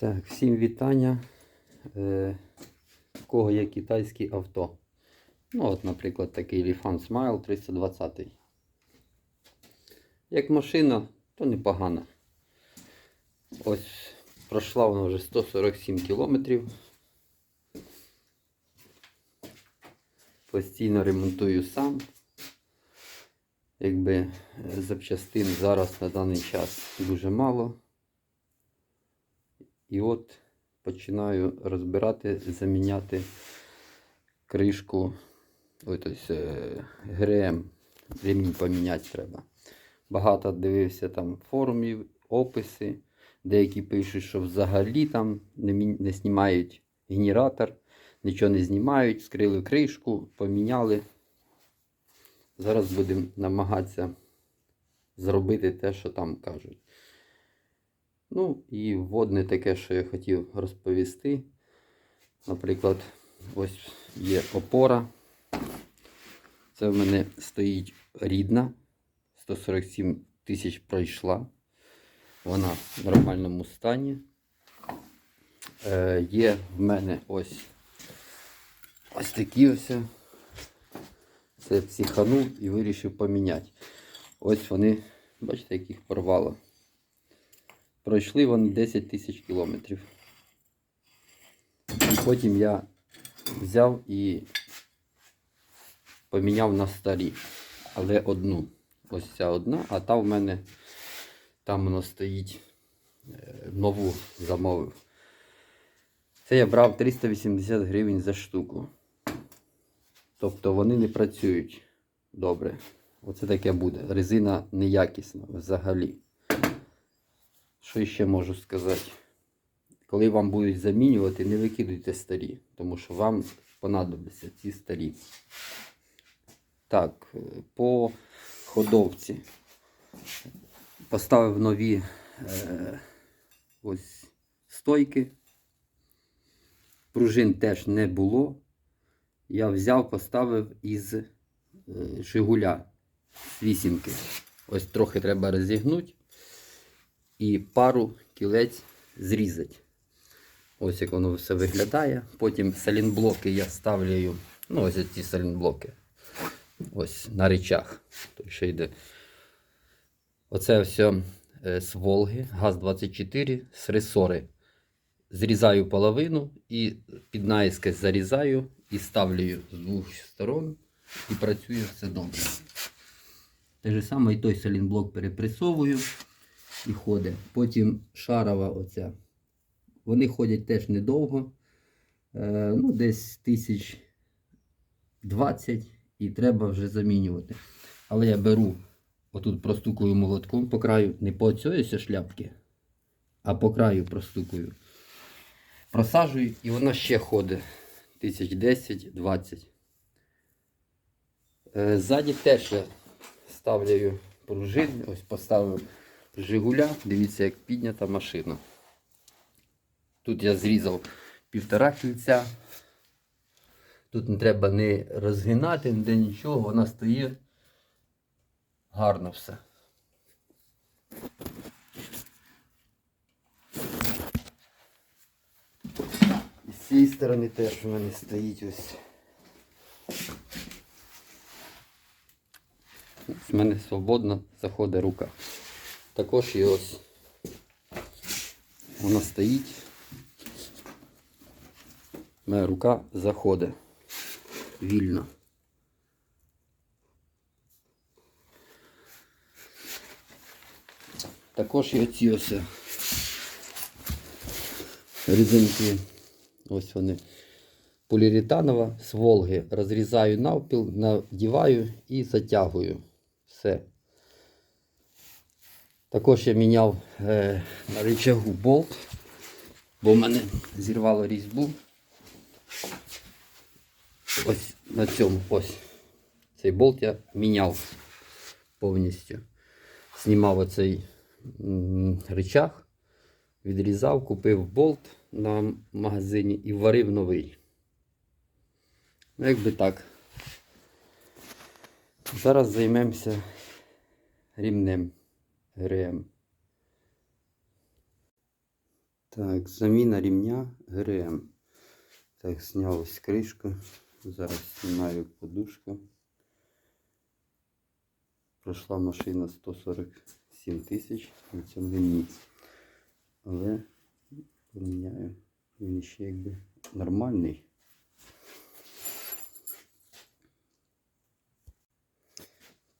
Так, всім вітання. Е, в кого є китайські авто. Ну, от, наприклад, такий Lifan Smile 320. Як машина, то непогана. Ось пройшла вона вже 147 кілометрів. Постійно ремонтую сам. Якби е, запчастин зараз на даний час дуже мало. І от починаю розбирати, заміняти кришку, ой, тобто, е, ГРМ, ремінь поміняти треба. Багато дивився там форумів, описи. Деякі пишуть, що взагалі там не, не знімають генератор, нічого не знімають, скрили кришку, поміняли. Зараз будемо намагатися зробити те, що там кажуть. Ну і вводне таке, що я хотів розповісти. Наприклад, ось є опора. Це в мене стоїть рідна. 147 тисяч пройшла. Вона в нормальному стані. Е, є в мене ось ось такі ось. Це психанув і вирішив поміняти. Ось вони, бачите, яких порвало. Пройшли вони 10 тисяч кілометрів. І потім я взяв і поміняв на старі. Але одну. Ось ця одна, а та в мене там воно стоїть е, нову замовив. Це я брав 380 гривень за штуку. Тобто вони не працюють добре. Оце таке буде. Резина неякісна взагалі. Що ще можу сказати? Коли вам будуть замінювати, не викидуйте старі, тому що вам понадобляться ці старі. Так, е, по ходовці. Поставив нові е, ось стойки. Пружин теж не було. Я взяв, поставив із е, Жигуля з вісімки. Ось трохи треба розігнути і пару кілець зрізати. Ось як воно все виглядає. Потім салінблоки я ставлю, ну ось ці салінблоки. Ось на речах. Той, що йде. Оце все е, з Волги, ГАЗ-24, з ресори. Зрізаю половину і під наїскось зарізаю і ставлю з двох сторон і працює все добре. Те ж саме і той салінблок перепресовую і ходить. Потім шарова оця. Вони ходять теж недовго. Е, ну, десь тисяч 20 і треба вже замінювати. Але я беру, отут простукую молотком по краю, не по цієї шляпки, а по краю простукую. Просаджую і вона ще ходить. Тисяч 10-20. Е, Ззаді теж я ставлю пружини. Ось поставив Жигуля. Дивіться, як піднята машина. Тут я зрізав півтора кільця. Тут не треба не розгинати, ніде нічого, вона стоїть гарно все. І з цієї сторони теж у мене стоїть ось. З мене свободно заходить рука. Також і ось вона стоїть. Моя рука заходить вільно. Також і оці ось резинки. Ось вони. Поліуретанова з Волги. Розрізаю навпіл, надіваю і затягую. Все. Також я міняв е, на рычагу болт, бо в мене зірвало різьбу. Ось на цьому ось. Цей болт я міняв повністю. Знімав оцей м, рычаг, відрізав, купив болт на магазині і варив новий. Ну, якби так. Зараз займемося рівнем ГРМ. Так, заміна рівня ГРМ. Так, зняв ось кришку. Зараз знімаю подушку. Пройшла машина 147 тисяч на цьому ремні. Але поміняю. Він ще якби нормальний.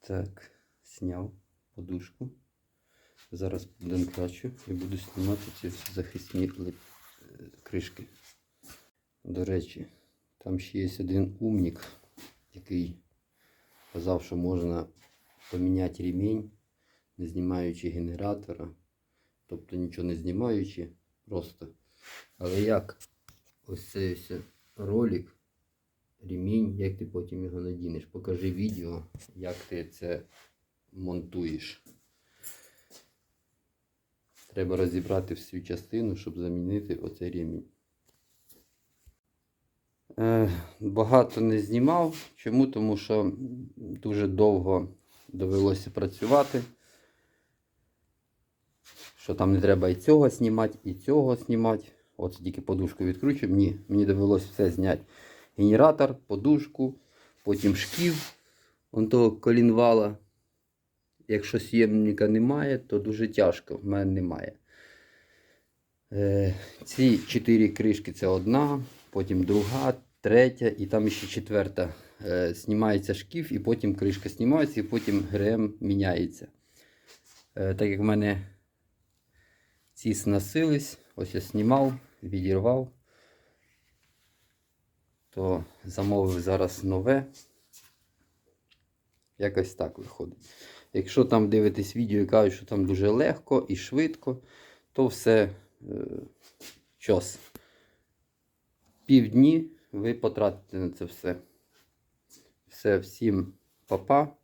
Так, зняв подушку. Зараз поденкрачу і буду знімати ці всі захисні е, кришки. До речі, там ще є один умник, який казав, що можна поміняти ремінь, не знімаючи генератора. Тобто нічого не знімаючи, просто. Але як ось цей ось ролик, ремінь, як ти потім його надінеш? Покажи відео, як ти це монтуєш. Треба розібрати всю частину, щоб замінити оцей ремінь. Е, багато не знімав. Чому? Тому що дуже довго довелося працювати. Що там не треба і цього знімати, і цього знімати. От тільки подушку відкручу. Ні, мені довелося все зняти. Генератор, подушку, потім шків вон того колінвала. Якщо сємника немає, то дуже тяжко. В мене немає. Е, ці чотири кришки це одна, потім друга, третя і там ще четверта. Е, знімається шкіф, і потім кришка знімається, і потім ГРМ міняється. Е, так як в мене ці сносились, ось я знімав, відірвав, то замовив зараз нове. Якось так виходить. Якщо там дивитесь відео і кажуть, що там дуже легко і швидко, то все е, час. Півдні ви потратите на це все. Все, всім па-па.